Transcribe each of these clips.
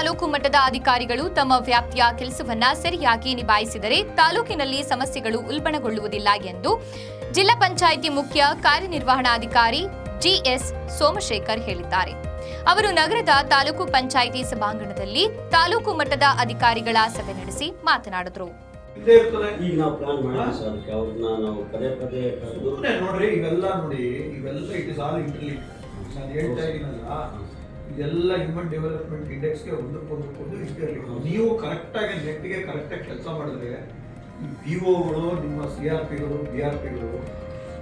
ಅಧಿಕಾರಿಗಳು ತಮ್ಮ ವ್ಯಾಪ್ತಿಯ ಕೆಲಸವನ್ನ ಸರಿಯಾಗಿ ನಿಭಾಯಿಸಿದರೆ ತಾಲೂಕಿನಲ್ಲಿ ಸಮಸ್ಯೆಗಳು ಉಲ್ಬಣಗೊಳ್ಳುವುದಿಲ್ಲ ಎಂದು ಜಿಲ್ಲಾ ಪಂಚಾಯಿತಿ ಮುಖ್ಯ ಕಾರ್ಯನಿರ್ವಹಣಾಧಿಕಾರಿ ಜಿಎಸ್ ಸೋಮಶೇಖರ್ ಹೇಳಿದ್ದಾರೆ. ಅವರು ನಗರದ ತಾಲೂಕು ಪಂಚಾಯಿತಿ ಸಭಾಂಗಣದಲ್ಲಿ ತಾಲೂಕು ಮಟ್ಟದ ಅಧಿಕಾರಿಗಳ ಸಭೆ ನಡೆಸಿ ಮಾತನಾಡಿದರು. ಇರ್ತದೆ. ಈಗ ನಾವು ಪ್ಲಾನ್ ಮಾಡಿ ಸರ್. ಅವ್ರನ್ನ ನಾವು ಪದೇ ಪದೇ ನೋಡ್ರಿ ಇವೆಲ್ಲ ನೋಡಿ ಇವೆಲ್ಲ ಇಟ್ ಇಸ್ ಆಲ್ ಇಂಟರ್ಲಿಂಕ್ ನಾನು ಹೇಳ್ತಾ ಇದ್ದೀನಲ್ಲ. ಇದೆಲ್ಲ ಹ್ಯೂಮನ್ ಡೆವಲಪ್ಮೆಂಟ್ ಇಂಡೆಕ್ಸ್ಗೆ ಒಂದಕ್ಕೊಂದಕ್ಕೊಂದು ಇಷ್ಟೇ ಇರಬೇಕು ನೀವು ಕರೆಕ್ಟಾಗಿ ನೆಟ್ಗೆ ಕರೆಕ್ಟಾಗಿ ಕೆಲಸ ಮಾಡಿದ್ರೆ ಈ ಪಿ ಒಗಳು ನಿಮ್ಮ ಸಿ ಆರ್ ಪಿಗಳು ಬಿ ಆರ್ ಪಿಗಳು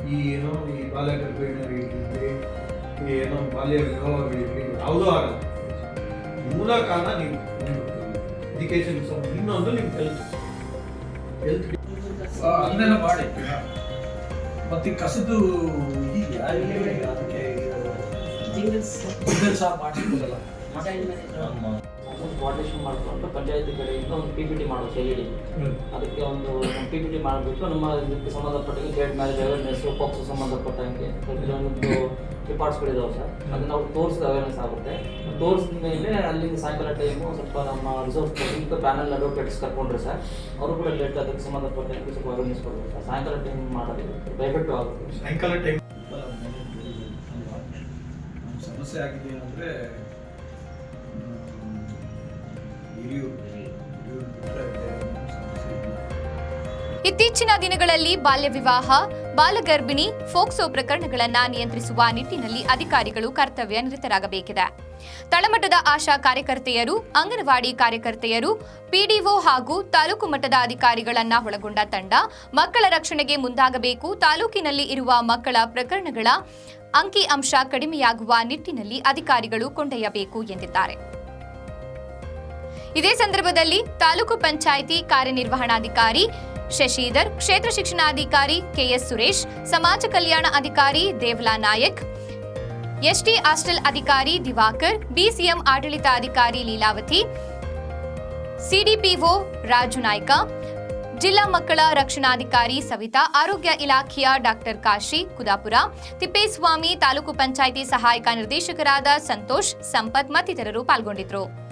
ಈ ಏನೋ ಈ ಬಾಲ್ಯ ಗರ್ಭಿಣಿಯರಿರಲಿ ಏನೋ ಬಾಲ್ಯ ವಿವಾಹಗಳಿರಲಿ ಯಾವುದೂ ಆಗಲ್ಲ ಮೂಲ ಕಾರಣ ನೀವು ಎಜುಕೇಶನ್ ಇನ್ನೊಂದು ನಿಮ್ಮ ಹೆಲ್ತ್ ಹೆಲ್ತ್ ಅಲ್ಲೆಲ್ಲ ಅದನ್ನೆಲ್ಲ ಮಾಡಿ ಮತ್ತೆ ಇಲ್ಲಿ ಅದಕ್ಕೆ ಕೋಆರ್ಡಿನೇಷನ್ ಮಾಡಿಕೊಂಡು ಪಂಚಾಯತಿ ಕಡೆಯಿಂದ ಒಂದು ಪಿ ಪಿ ಟಿ ಮಾಡೋ ಶೈಲಿ ಅದಕ್ಕೆ ಒಂದು ಪಿ ಪಿ ಟಿ ಮಾಡಿಬಿಟ್ಟು ನಮ್ಮ ಇದಕ್ಕೆ ಸಂಬಂಧಪಟ್ಟಂಗೆ ಗೇಟ್ ಮ್ಯಾರೇಜ್ ಅವೇರ್ನೆಸ್ ಪೋಕ್ಸು ಸಂಬಂಧಪಟ್ಟಂಗೆ ಕೆಲವೊಂದು ರಿಪಾರ್ಟ್ಸ್ಗಳಿದಾವೆ ಸರ್. ಅದನ್ನ ನಾವು ತೋರಿಸಿದ ಅವೇರ್ನೆಸ್ ಆಗುತ್ತೆ. ತೋರಿಸಿದ ಮೇಲೆ ಅಲ್ಲಿಂದ ಸಾಯಂಕಾಲ ಟೈಮು ಸ್ವಲ್ಪ ನಮ್ಮ ರಿಸೋರ್ಸ್ ಪರ್ಸನ್ ಪ್ಯಾನಲ್ ಅಡ್ವೊಕೇಟ್ಸ್ ಕರ್ಕೊಂಡ್ರೆ ಸರ್. ಅವರು ಕೂಡ ಲೇಟ್ ಅದಕ್ಕೆ ಸಂಬಂಧಪಟ್ಟಂಗೆ ಸ್ವಲ್ಪ ಅವೇರ್ನೆಸ್ ಕೊಡ್ಬೇಕು ಸರ್. ಸಾಯಂಕಾಲ ಟೈಮ್ ಮಾಡೋದು ದಯವಿಟ್ಟು ಆಗುತ್ತೆ. ಸಾಯಂಕಾಲ ಟೈಮ್ ಸಮಸ್ಯೆ ಆಗಿದೆ ಅಂದರೆ ಹಿರಿಯೂರು. ಹಿರಿಯೂರು. ಇತ್ತೀಚಿನ ದಿನಗಳಲ್ಲಿ ಬಾಲ್ಯ ವಿವಾಹ ಬಾಲಗರ್ಭಿಣಿ ಫೋಕ್ಸೋ ಪ್ರಕರಣಗಳನ್ನು ನಿಯಂತ್ರಿಸುವ ನಿಟ್ಟಿನಲ್ಲಿ ಅಧಿಕಾರಿಗಳು ಕರ್ತವ್ಯ ನಿರತರಾಗಬೇಕಿದೆ. ತಳಮಟ್ಟದ ಆಶಾ ಕಾರ್ಯಕರ್ತೆಯರು, ಅಂಗನವಾಡಿ ಕಾರ್ಯಕರ್ತೆಯರು, ಪಿಡಿಒ ಹಾಗೂ ತಾಲೂಕು ಮಟ್ಟದ ಅಧಿಕಾರಿಗಳನ್ನ ಒಳಗೊಂಡ ತಂಡ ಮಕ್ಕಳ ರಕ್ಷಣೆಗೆ ಮುಂದಾಗಬೇಕು, ತಾಲೂಕಿನಲ್ಲಿ ಇರುವ ಮಕ್ಕಳ ಪ್ರಕರಣಗಳ ಅಂಕಿ ಅಂಶ ಕಡಿಮೆಯಾಗುವ ನಿಟ್ಟಿನಲ್ಲಿ ಅಧಿಕಾರಿಗಳು ಕೊಂಡೊಯ್ಯಬೇಕು ಎಂದಿದ್ದಾರೆ. ಇದೇ ಸಂದರ್ಭದಲ್ಲಿ ತಾಲೂಕು ಪಂಚಾಯಿತಿ ಕಾರ್ಯನಿರ್ವಹಣಾಧಿಕಾರಿ ಶಶಿಧರ್, ಕ್ಷೇತ್ರ ಶಿಕ್ಷಣಾಧಿಕಾರಿ ಕೆಎಸ್ ಸುರೇಶ್, ಸಮಾಜ ಕಲ್ಯಾಣ ಅಧಿಕಾರಿ ದೇವ್ಲಾ ನಾಯಕ್, ಎಸ್ಟಿ ಹಾಸ್ಟೆಲ್ ಅಧಿಕಾರಿ ದಿವಾಕರ್, ಬಿಸಿಎಂ ಆಡಳಿತಾಧಿಕಾರಿ ಲೀಲಾವತಿ, ಸಿಡಿಪಿಒ ರಾಜು ನಾಯ್ಕ, ಜಿಲ್ಲಾ ಮಕ್ಕಳ ರಕ್ಷಣಾಧಿಕಾರಿ ಸವಿತಾ, ಆರೋಗ್ಯ ಇಲಾಖೆಯ ಡಾಕ್ಟರ್ ಕಾಶಿ ಕುದಾಪುರ, ತಿಪ್ಪೇಸ್ವಾಮಿ ತಾಲೂಕು ಪಂಚಾಯಿತಿ ಸಹಾಯಕ ನಿರ್ದೇಶಕರಾದ ಸಂತೋಷ್, ಸಂಪತ್ ಮತ್ತಿತರರು ಪಾಲ್ಗೊಂಡಿದ್ದರು.